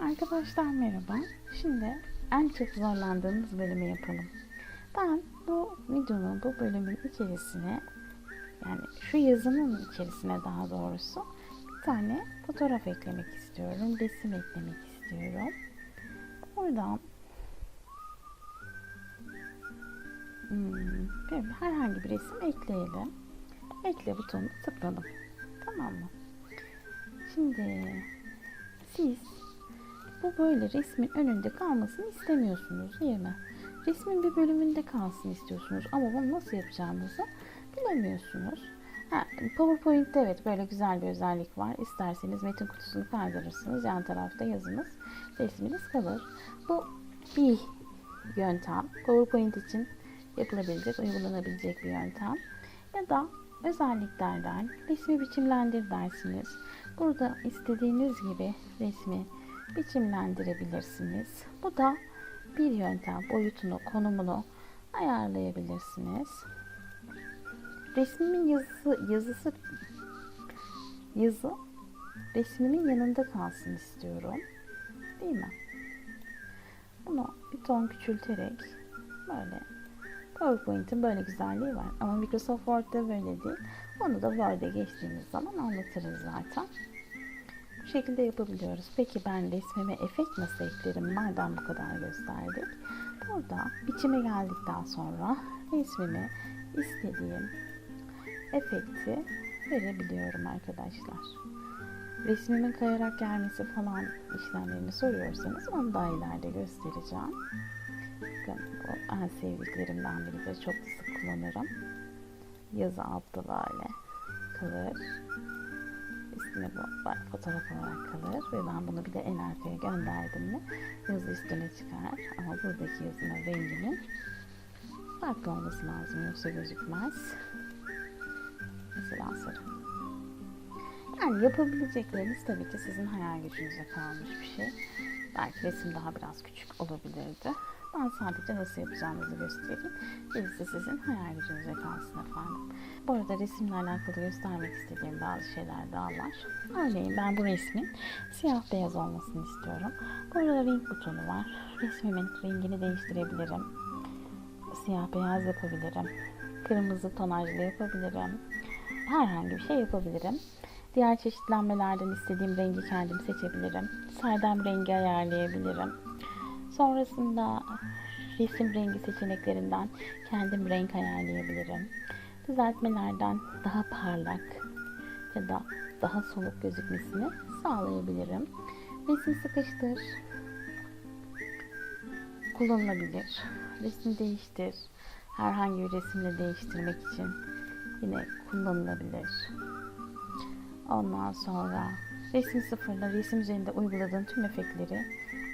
Arkadaşlar merhaba. Şimdi en çok zorlandığımız bölümü yapalım. Ben bu videonun, bu bölümün içerisine yani şu yazının içerisine daha doğrusu bir tane fotoğraf eklemek istiyorum. Resim eklemek istiyorum. Buradan hmm, herhangi bir resim ekleyelim. Ekle butonuna tıkladım. Tamam mı? Şimdi siz bu böyle resmin önünde kalmasını istemiyorsunuz değil mi? Resmin bir bölümünde kalsın istiyorsunuz ama bunu nasıl yapacağınızı bilemiyorsunuz. Ha, PowerPoint'te evet böyle güzel bir özellik var. İsterseniz metin kutusunu kaydırırsınız. Yan tarafta yazınız, resminiz kalır. Bu bir yöntem. PowerPoint için yapılabilecek, uygulanabilecek bir yöntem. Ya da özelliklerden resmi biçimlendir dersiniz. Burada istediğiniz gibi resmi biçimlendirebilirsiniz. Bu da bir yöntem. Boyutunu, konumunu ayarlayabilirsiniz. Resmimin yazısı, yazısı yazı resmimin yanında kalsın istiyorum. Değil mi? Bunu bir ton küçülterek böyle PowerPoint'in böyle güzelliği var. Ama Microsoft Word'da böyle değil. Onu da Word'e geçtiğimiz zaman anlatırız zaten. Bu şekilde yapabiliyoruz. Peki ben resmime efekt nasıl eklerim? Madem bu kadar gösterdik. Burada biçime geldikten sonra resmime istediğim efekti verebiliyorum arkadaşlar. Resmimin kayarak gelmesi falan işlemlerini soruyorsanız onu daha ileride göstereceğim. Bu en sevdiklerimden biridir. Çok sık kullanırım. Yazı altta böyle kalır. Üstüne bu fotoğraf olarak kalır ve ben bunu bir de en arkaya gönderdim mi yazı üstüne çıkar. Ama buradaki yazının renginin farklı olması lazım yoksa gözükmez. Mesela sarı. Yani yapabilecekleriniz tabii ki sizin hayal gücünüze kalmış bir şey. Belki resim daha biraz küçük olabilirdi. Ben sadece nasıl yapacağınızı göstereyim. Gerisi sizin hayal gücünüze kalsın efendim. Bu arada resimle alakalı göstermek istediğim bazı şeyler daha var. Örneğin ben bu resmin siyah beyaz olmasını istiyorum. Burada renk butonu var. Resmimin rengini değiştirebilirim. Siyah beyaz yapabilirim. Kırmızı tonajlı yapabilirim. Herhangi bir şey yapabilirim. Diğer çeşitlenmelerden istediğim rengi kendim seçebilirim. Saydam rengi ayarlayabilirim. Sonrasında resim rengi seçeneklerinden kendim renk ayarlayabilirim. Düzeltmelerden daha parlak ya da daha soluk gözükmesini sağlayabilirim. Resim sıkıştır. Kullanılabilir. Resim değiştir. Herhangi bir resimle değiştirmek için yine kullanılabilir. Ondan sonra resim sıfırla resim üzerinde uyguladığın tüm efektleri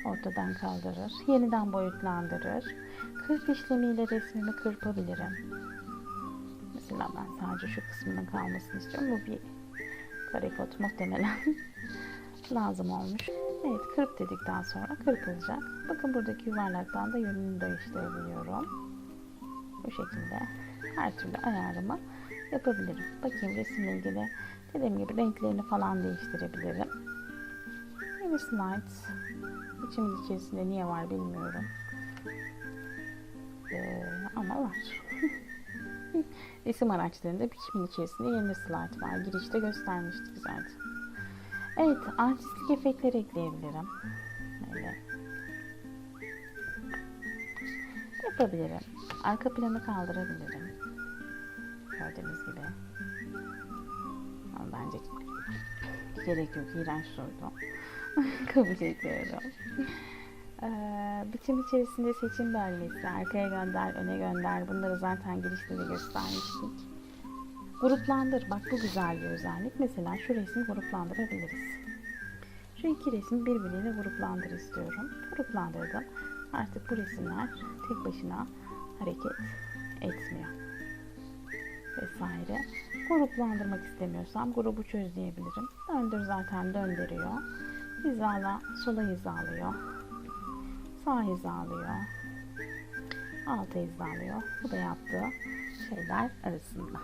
ortadan kaldırır. Yeniden boyutlandırır. Kırp işlemiyle resmimi kırpabilirim. Mesela ben sadece şu kısmının kalmasını istiyorum. Bu bir karikot muhtemelen lazım olmuş. Evet kırp dedikten sonra kırpılacak. Bakın buradaki yuvarlaktan da yönünü değiştirebiliyorum. Bu şekilde her türlü ayarımı yapabilirim. Bakayım resimle ilgili dediğim gibi renklerini falan değiştirebilirim. Yeni slides içimin içerisinde niye var bilmiyorum. Ee, ama var. Resim araçlarında biçimin içerisinde yeni slide var. Girişte göstermiştik zaten. Evet, artistik efektler ekleyebilirim. Böyle. Yapabilirim. Arka planı kaldırabilirim. Gördüğünüz gibi. Ama bence gerek yok. İğrenç durdu. Kabul ediyorum. Ee, biçim içerisinde seçim bölgesi, arkaya gönder, öne gönder. Bunları zaten girişte de göstermiştik. Gruplandır. Bak bu güzel bir özellik. Mesela şu resmi gruplandırabiliriz. Şu iki resmi birbiriyle gruplandır istiyorum. Gruplandırdım. Artık bu resimler tek başına hareket etmiyor. Vesaire. Gruplandırmak istemiyorsam grubu çöz diyebilirim. Döndür zaten döndürüyor. Hizala, sola hizalıyor. Sağ hizalıyor. Alta hizalıyor. Bu da yaptığı şeyler arasında.